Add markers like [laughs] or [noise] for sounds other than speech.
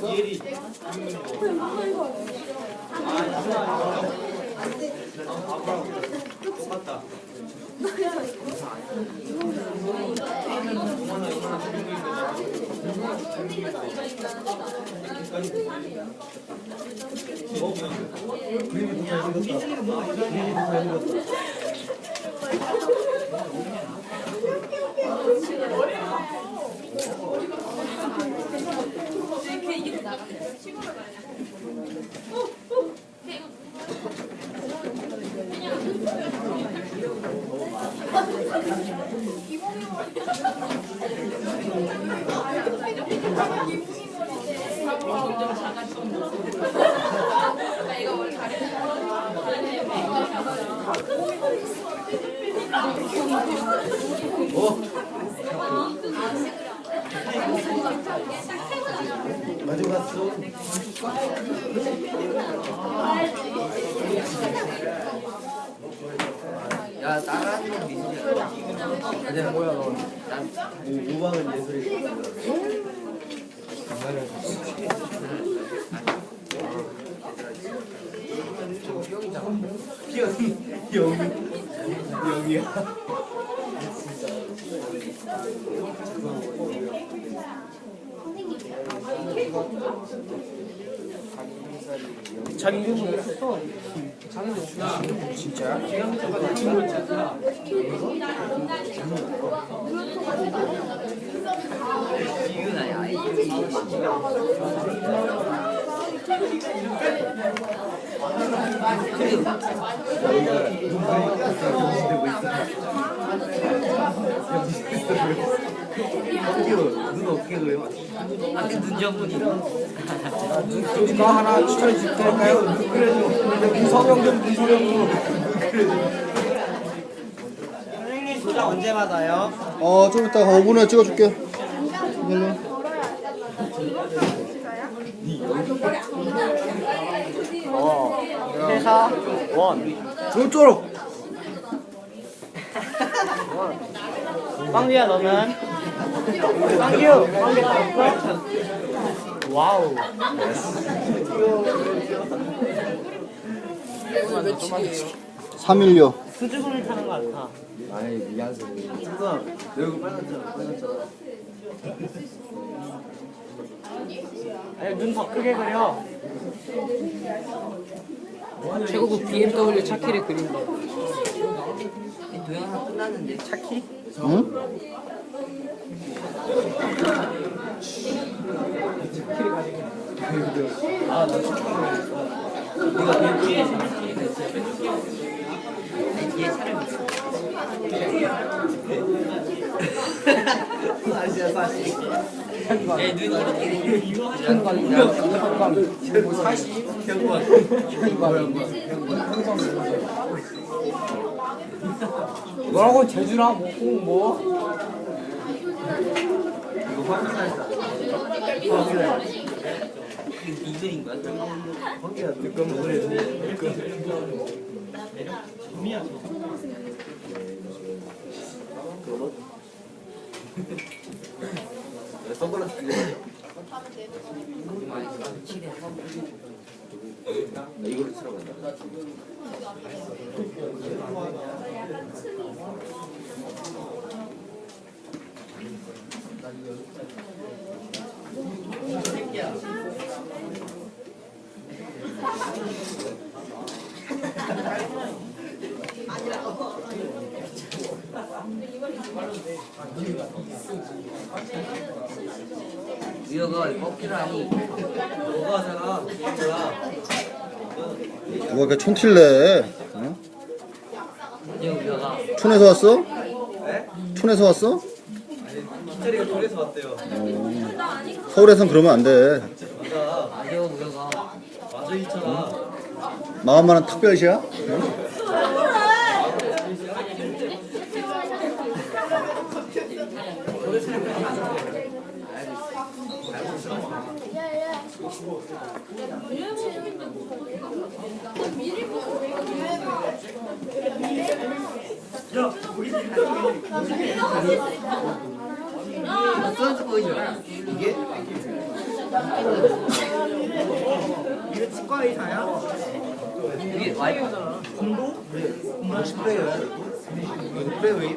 가 어? 져갔어. 야 따라하는 건 미술이야. 아니야 뭐야 너. 우방은 예술이. 병이 병이 병이야. 자기 없나? 진짜? 니야. 눈 어깨 그래요? 아까 눈전문이. 이거 하나 추천해 줄 테니까요. 문성영 좀 문성영 좀. 선생님 도장 언제 받아요? 어, 좀 이따 5분에 찍어줄게. 기다려. 회사 원 저쪽으로. 빵규야 너는? 빵규 빵규 다 와우 삼일요. 수줍음을 타는 것 같아 아니 미안해. 누가 내 얼굴 빨갛잖아. 빨갛잖아. 아니 눈 더 크게 그려 최고급 BMW 차키를 그린다. 하나 끝났는데. 차키? 응? 아니 뒤에 차를 [laughs] 이렇게 돼. 뭐라고 제주랑 먹고 뭐? 이거 확인하자. 이 그린 거야? 선글라스 나 이걸로 치라고 한다. 우여가 꺾기라니. 너가 하잖아. 누가 이렇게 촌틸래? 어? 이 우여가. 촌에서 왔어? 네? 촌에서 왔어? 기차리가 돌에서 왔대요. 서울에선 그러면 안 돼. 맞아. 아저 우여가. 맞아 있잖아. 마음만은 특별시야? 보이죠? 이게 이거 치과 의사야? 이게 와이프 이거 스프레이야. 이거 스프레이.